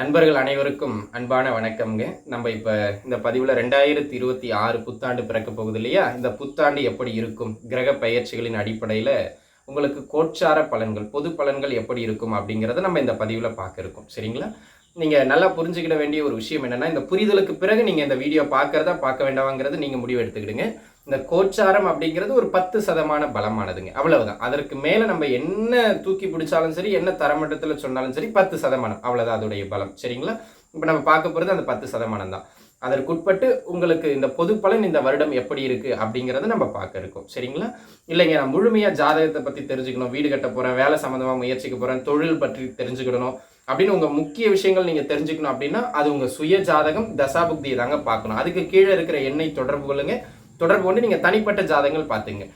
நண்பர்கள் அனைவருக்கும் அன்பான வணக்கம்ங்க. நம்ம இப்போ இந்த பதிவில் ரெண்டாயிரத்தி இருபத்தி ஆறு புத்தாண்டு பிறக்க போகுது இல்லையா? இந்த புத்தாண்டு எப்படி இருக்கும்? கிரக பயிற்சிகளின் அடிப்படையில் உங்களுக்கு கோட்சார பலன்கள் பொது பலன்கள் எப்படி இருக்கும் அப்படிங்கிறத நம்ம இந்த பதிவில் பார்க்க இருக்கோம். சரிங்களா? நீங்கள் நல்லா புரிஞ்சுக்கிட வேண்டிய ஒரு விஷயம் என்னென்னா இந்த புரிதலுக்கு பிறகு நீங்கள் இந்த வீடியோ பார்க்குறதா பார்க்க வேண்டாமாங்கிறது நீங்கள் முடிவு எடுத்துக்கிடுங்க. இந்த கோச்சாரம் அப்படிங்கிறது ஒரு பத்து சதமான பலமானதுங்க. அவ்வளவுதான். அதற்கு மேலே நம்ம என்ன தூக்கி பிடிச்சாலும் சரி என்ன தரமட்டத்தில் சொன்னாலும் சரி பத்து சதமானம். அவ்வளோதான் அதோடைய பலம். சரிங்களா? இப்போ நம்ம பார்க்க போகிறது அந்த பத்து சதமானம் தான். அதற்குட்பட்டு உங்களுக்கு இந்த பொது பலன் இந்த வருடம் எப்படி இருக்கு அப்படிங்கிறத நம்ம பார்க்க இருக்கோம். சரிங்களா? இல்லைங்க நான் முழுமையாக ஜாதகத்தை பற்றி தெரிஞ்சுக்கணும் வீடு கட்ட போகிறேன் வேலை சம்மந்தமாக முயற்சிக்க போகிறேன் தொழில் பற்றி தெரிஞ்சுக்கிடணும் அப்படின்னு உங்கள் முக்கிய விஷயங்கள் நீங்கள் தெரிஞ்சுக்கணும் அப்படின்னா அது உங்கள் சுய ஜாதகம் தசாபுக்தியை தாங்க பார்க்கணும். அதுக்கு கீழே இருக்கிற எண்ணெய் தொடர்பு கொள்ளுங்க. தொடர்பு கொண்டு நீங்கள் தனிப்பட்ட ஜாதகங்கள் பார்த்துங்க.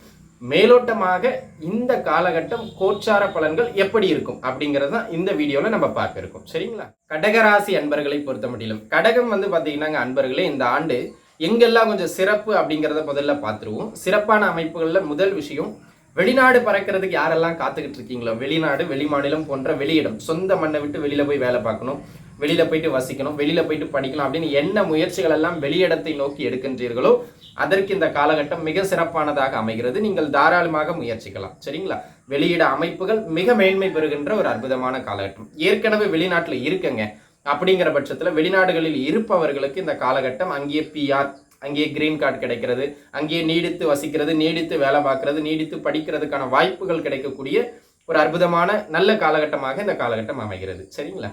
மேலோட்டமாக இந்த காலகட்டம் கோச்சார பலன்கள் எப்படி இருக்கும் அப்படிங்கிறது தான் இந்த வீடியோவில் நம்ம பார்க்க இருக்கோம். சரிங்களா? கடகராசி அன்பர்களை பொறுத்த முடியலும் கடகம் வந்து பார்த்தீங்கன்னா அன்பர்களே இந்த ஆண்டு எங்கெல்லாம் கொஞ்சம் சிறப்பு அப்படிங்கிறத முதல்ல பார்த்துருவோம். சிறப்பான அமைப்புகளில் முதல் விஷயம் வெளிநாடு பறக்கிறதுக்கு யாரெல்லாம் காத்துக்கிட்டு இருக்கீங்களோ வெளிநாடு வெளிமாநிலம் போன்ற வெளியிடம் சொந்த மண்ணை விட்டு வெளியில போய் வேலை பார்க்கணும். வெளியில போயிட்டு வசிக்கணும் வெளியில போயிட்டு படிக்கலாம் அப்படின்னு என்ன முயற்சிகள் எல்லாம் வெளியிடத்தை நோக்கி எடுக்கின்றீர்களோ அதற்கு இந்த காலகட்டம் மிக சிறப்பானதாக அமைகிறது. நீங்கள் தாராளமாக முயற்சிக்கலாம் சரிங்களா? வெளியிட அமைப்புகள் மிக மேன்மை பெறுகின்ற ஒரு அற்புதமான காலகட்டம். ஏற்கனவே வெளிநாட்டில் இருக்குங்க. அப்படிங்கிற பட்சத்தில் வெளிநாடுகளில் இருப்பவர்களுக்கு இந்த காலகட்டம் அங்கேயே பிஆர் அங்கேயே கிரீன் கார்டு கிடைக்கிறது அங்கேயே நீடித்து வசிக்கிறது நீடித்து வேலை பார்க்கறது நீடித்து படிக்கிறதுக்கான வாய்ப்புகள் கிடைக்கக்கூடிய ஒரு அற்புதமான நல்ல காலகட்டமாக இந்த காலகட்டம் அமைகிறது சரிங்களா?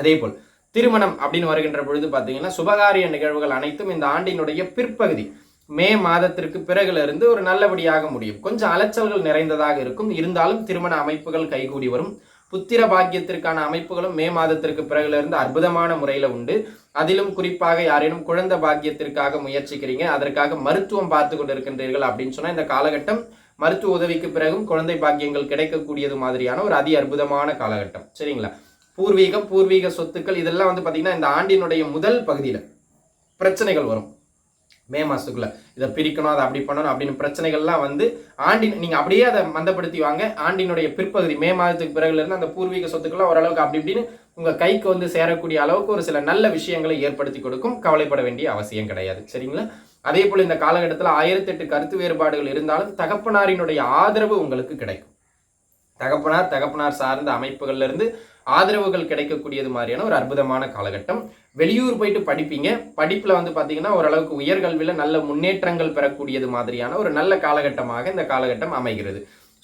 அதே போல் திருமணம் அப்படின்னு வருகின்ற பொழுது பார்த்தீங்கன்னா சுபகாரிய நிகழ்வுகள் அனைத்தும் இந்த ஆண்டினுடைய பிற்பகுதி. மே மாதத்திற்கு பிறகுலேருந்து ஒரு நல்லபடியாக முடியும். கொஞ்சம் அலைச்சல்கள் நிறைந்ததாக இருக்கும். இருந்தாலும் திருமண அமைப்புகள் கைகூடி வரும். புத்திர பாக்கியத்திற்கான அமைப்புகளும் மே மாதத்திற்கு பிறகுலேருந்து அற்புதமான முறையில் உண்டு. அதிலும் குறிப்பாக யாரேனும் குழந்தை பாக்கியத்திற்காக முயற்சிக்கிறீங்க அதற்காக மருத்துவம் பார்த்து கொண்டிருக்கின்றீர்கள் அப்படின்னு சொன்னால் இந்த காலகட்டம் மருத்துவ உதவிக்கு பிறகும் குழந்தை பாக்கியங்கள் கிடைக்கக்கூடியது மாதிரியான ஒரு அதி அற்புதமான காலகட்டம். சரிங்களா? பூர்வீகம் பூர்வீக சொத்துக்கள் இதெல்லாம் வந்து பார்த்தீங்கன்னா இந்த ஆண்டினுடைய முதல் பகுதியில் பிரச்சனைகள் வரும். மே மாதத்துக்குள்ளே இதை பிரிக்கணும் அதை அப்படி பண்ணணும் அப்படின்னு பிரச்சனைகள்லாம் வந்து ஆண்டின் நீங்கள் அப்படியே அதை மந்தப்படுத்தி வாங்க. ஆண்டினுடைய பிற்பகுதி மே மாதத்துக்கு பிறகுலேருந்து அந்த பூர்வீக சொத்துக்கள்லாம் ஓரளவுக்கு அப்படி இப்படின்னு உங்கள் கைக்கு வந்து சேரக்கூடிய அளவுக்கு ஒரு சில நல்ல விஷயங்களை ஏற்படுத்தி கொடுக்கும். கவலைப்பட வேண்டிய அவசியம் கிடையாது. சரிங்களா? அதே போல் இந்த காலகட்டத்தில் ஆயிரத்தெட்டு கருத்து வேறுபாடுகள் இருந்தாலும் தகப்பனாரினுடைய ஆதரவு உங்களுக்கு கிடைக்கும். தகப்பனார் தகப்பனார் சார்ந்த அமைப்புகள்லேருந்து ஆதரவுகள் கிடைக்கக்கூடியது மாதிரியான ஒரு அற்புதமான காலகட்டம். வெளியூர் போயிட்டு படிப்பீங்க. படிப்பில் வந்து பார்த்தீங்கன்னா ஓரளவுக்கு உயர்கல்வியில் நல்ல முன்னேற்றங்கள் பெறக்கூடியது மாதிரியான ஒரு நல்ல காலகட்டமாக இந்த காலகட்டம் அமைகிறது.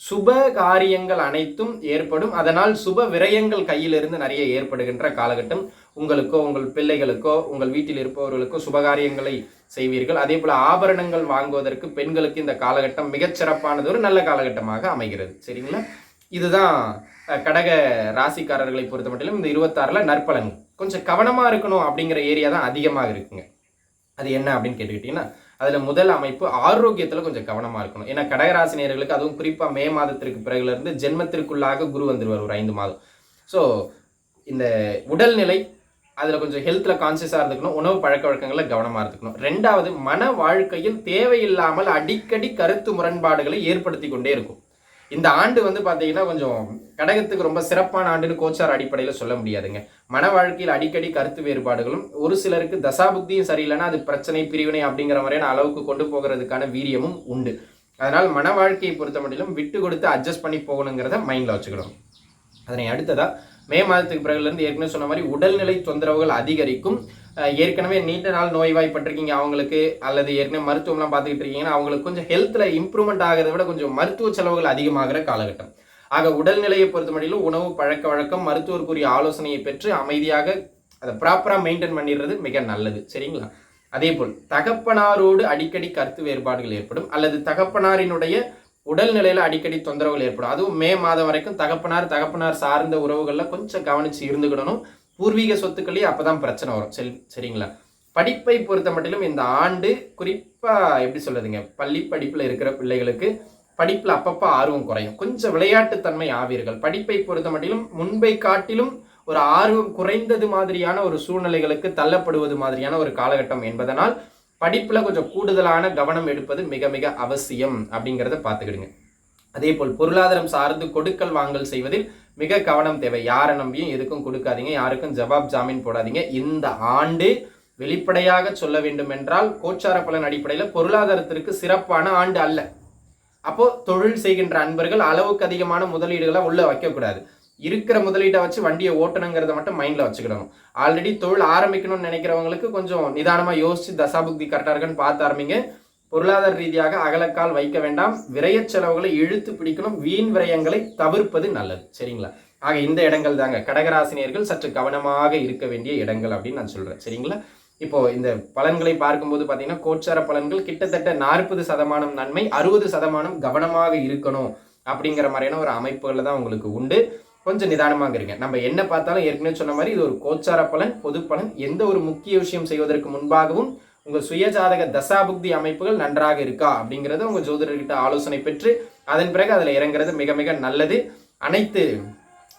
சுப காரியங்கள் அனைத்தும் ஏற்படும். அதனால் சுப விரயங்கள் கையிலிருந்து நிறைய ஏற்படுகின்ற காலகட்டம். உங்களுக்கோ உங்கள் பிள்ளைகளுக்கோ உங்கள் வீட்டில் இருப்பவர்களுக்கோ சுபகாரியங்களை செய்வீர்கள். அதே போல ஆபரணங்கள் வாங்குவதற்கு பெண்களுக்கு இந்த காலகட்டம் மிகச் சிறப்பானது ஒரு நல்ல காலகட்டமாக அமைகிறது. சரிங்களா? இதுதான் கடக ராசிக்காரர்களை பொறுத்த மட்டும் இந்த இருபத்தாறுல நற்பலன். கொஞ்சம் கவனமாக இருக்கணும் அப்படிங்கிற ஏரியா தான் அதிகமாக இருக்குங்க. அது என்ன அப்படின்னு கேட்டுக்கிட்டீங்கன்னா அதில் முதல் அமைப்பு ஆரோக்கியத்தில் கொஞ்சம் கவனமாக இருக்கணும். ஏன்னா கடகராசி நேர்களுக்கு அதுவும் குறிப்பாக மே மாதத்திற்கு பிறகுலேருந்து ஜென்மத்திற்குள்ளாக குரு வந்துருவார் ஒரு ஐந்து மாதம். ஸோ இந்த உடல்நிலை அதில் கொஞ்சம் ஹெல்த்தில் கான்சியஸாக இருந்துக்கணும். உணவு பழக்க வழக்கங்களில் கவனமாக இருந்துக்கணும். ரெண்டாவது மன வாழ்க்கையில் தேவையில்லாமல் அடிக்கடி கருத்து முரண்பாடுகளை ஏற்படுத்தி கொண்டே இருக்கும். இந்த ஆண்டு வந்து பார்த்தீங்கன்னா கொஞ்சம் கடகத்துக்கு ரொம்ப சிறப்பான ஆண்டுன்னு கோச்சார் அடிப்படையில் சொல்ல முடியாதுங்க. மன வாழ்க்கையில் அடிக்கடி கருத்து வேறுபாடுகளும் ஒரு சிலருக்கு தசாபுக்தியும் சரியில்லைன்னா அது பிரச்சனை பிரிவினை அப்படிங்கிற மாதிரியான அளவுக்கு கொண்டு போகிறதுக்கான வீரியமும் உண்டு. அதனால் மன வாழ்க்கையை பொறுத்த மட்டிலும் விட்டு கொடுத்து அட்ஜஸ்ட் பண்ணி போகணுங்கிறத மைண்டில் வச்சுக்கணும். அதனை அடுத்ததாக மே மாதத்துக்கு பிறகுலேருந்து ஏற்கனவே சொன்ன மாதிரி உடல்நிலை தொந்தரவுகள் அதிகரிக்கும். ஏற்கனவே நீண்ட நாள் நோய்வாய்ப்பட்டிருக்கீங்க அவங்களுக்கு அல்லது ஏற்கனவே மருத்துவம்லாம் பார்த்துக்கிட்டு இருக்கீங்கன்னா அவங்களுக்கு கொஞ்சம் ஹெல்த்தில் இம்ப்ரூவ்மெண்ட் ஆகிறத விட கொஞ்சம் மருத்துவ செலவுகள் அதிகமாகிற காலகட்டம். ஆக உடல்நிலையை பொறுத்த மட்டிலும் உணவு பழக்க வழக்கம் மருத்துவருக்குரிய ஆலோசனையை பெற்று அமைதியாக அதை ப்ராப்பராக மெயின்டைன் பண்ணிடுறது மிக நல்லது. சரிங்களா? அதே போல் தகப்பனாரோடு அடிக்கடி கருத்து வேறுபாடுகள் ஏற்படும் அல்லது தகப்பனாரினுடைய உடல்நிலையில் அடிக்கடி தொந்தரவுகள் ஏற்படும். அதுவும் மே மாதம் வரைக்கும் தகப்பனார் தகப்பனார் சார்ந்த உறவுகளில் கொஞ்சம் கவனித்து இருந்துக்கிடணும். பூர்வீக சொத்துக்கள்லேயே அப்பதான் பிரச்சனை வரும். சரி சரிங்களா? படிப்பை பொறுத்த மட்டிலும் இந்த ஆண்டு குறிப்பாக எப்படி சொல்லுதுங்க பள்ளி படிப்பில் இருக்கிற பிள்ளைகளுக்கு படிப்பில் அப்பப்போ ஆர்வம் குறையும். கொஞ்சம் விளையாட்டுத்தன்மை ஆவீர்கள். படிப்பை பொறுத்த மட்டிலும் முன்பை காட்டிலும் ஒரு ஆர்வம் குறைந்தது மாதிரியான ஒரு சூழ்நிலைகளுக்கு தள்ளப்படுவது மாதிரியான ஒரு காலகட்டம் என்பதனால் படிப்பில் கொஞ்சம் கூடுதலான கவனம் எடுப்பது மிக மிக அவசியம் அப்படிங்கிறத பார்த்துக்கிடுங்க. அதே போல் பொருளாதாரம் சார்ந்து கொடுக்கல் வாங்கல் செய்வதில் மிக கவனம் தேவை. யாரை நம்பியும் எதுக்கும் கொடுக்காதீங்க. யாருக்கும் ஜவாப் ஜாமீன் போடாதீங்க. இந்த ஆண்டு வெளிப்படையாக சொல்ல வேண்டும் என்றால் கோச்சார பலன் அடிப்படையில் பொருளாதாரத்திற்கு சிறப்பான ஆண்டு அல்ல. அப்போ தொழில் செய்கின்ற அன்பர்கள் அளவுக்கு அதிகமான முதலீடுகளை உள்ள வைக்கக்கூடாது. இருக்கிற முதலீட்டை வச்சு வண்டியை ஓட்டணுங்கிறத மட்டும் மைண்ட்ல வச்சுக்கிடணும். ஆல்ரெடி தொழில் ஆரம்பிக்கணும்னு நினைக்கிறவங்களுக்கு கொஞ்சம் நிதானமா யோசிச்சு தசாபுக்தி கரெக்டா இருக்குன்னு பார்த்து ஆரம்பிங்க. பொருளாதார ரீதியாக அகலக்கால் வைக்க வேண்டாம். விரைய செலவுகளை இழுத்து பிடிக்கணும். வீண் விரயங்களை தவிர்ப்பது நல்லது. சரிங்களா? ஆக இந்த இடங்கள் தாங்க. கடகராசினியர்கள் சற்று கவனமாக இருக்க வேண்டிய இடங்கள் அப்படின்னு நான் சொல்றேன். சரிங்களா? இப்போ இந்த பலன்களை பார்க்கும்போது பார்த்தீங்கன்னா கோச்சார பலன்கள் கிட்டத்தட்ட நாற்பது சதமானம் நன்மை அறுபது சதமானம் கவனமாக இருக்கணும் அப்படிங்கிற மாதிரியான ஒரு அமைப்புகளில் தான் உங்களுக்கு உண்டு. கொஞ்சம் நிதானமாக இருங்க. நம்ம என்ன பார்த்தாலும் ஏற்கனவே சொன்ன மாதிரி இது ஒரு கோச்சார பலன் பொது பலன். எந்த ஒரு முக்கிய விஷயம் செய்வதற்கு முன்பாகவும் உங்கள் சுயஜாதக தசாபுக்தி அமைப்புகள் நன்றாக இருக்கா அப்படிங்கிறத உங்கள் ஜோதிடர்கிட்ட ஆலோசனை பெற்று அதன் பிறகு அதில் இறங்குறது மிக மிக நல்லது. அனைத்து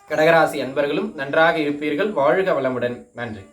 கடகராசி அன்பர்களும் நன்றாக இருப்பீர்கள். வாழ்க வளமுடன். நன்றி.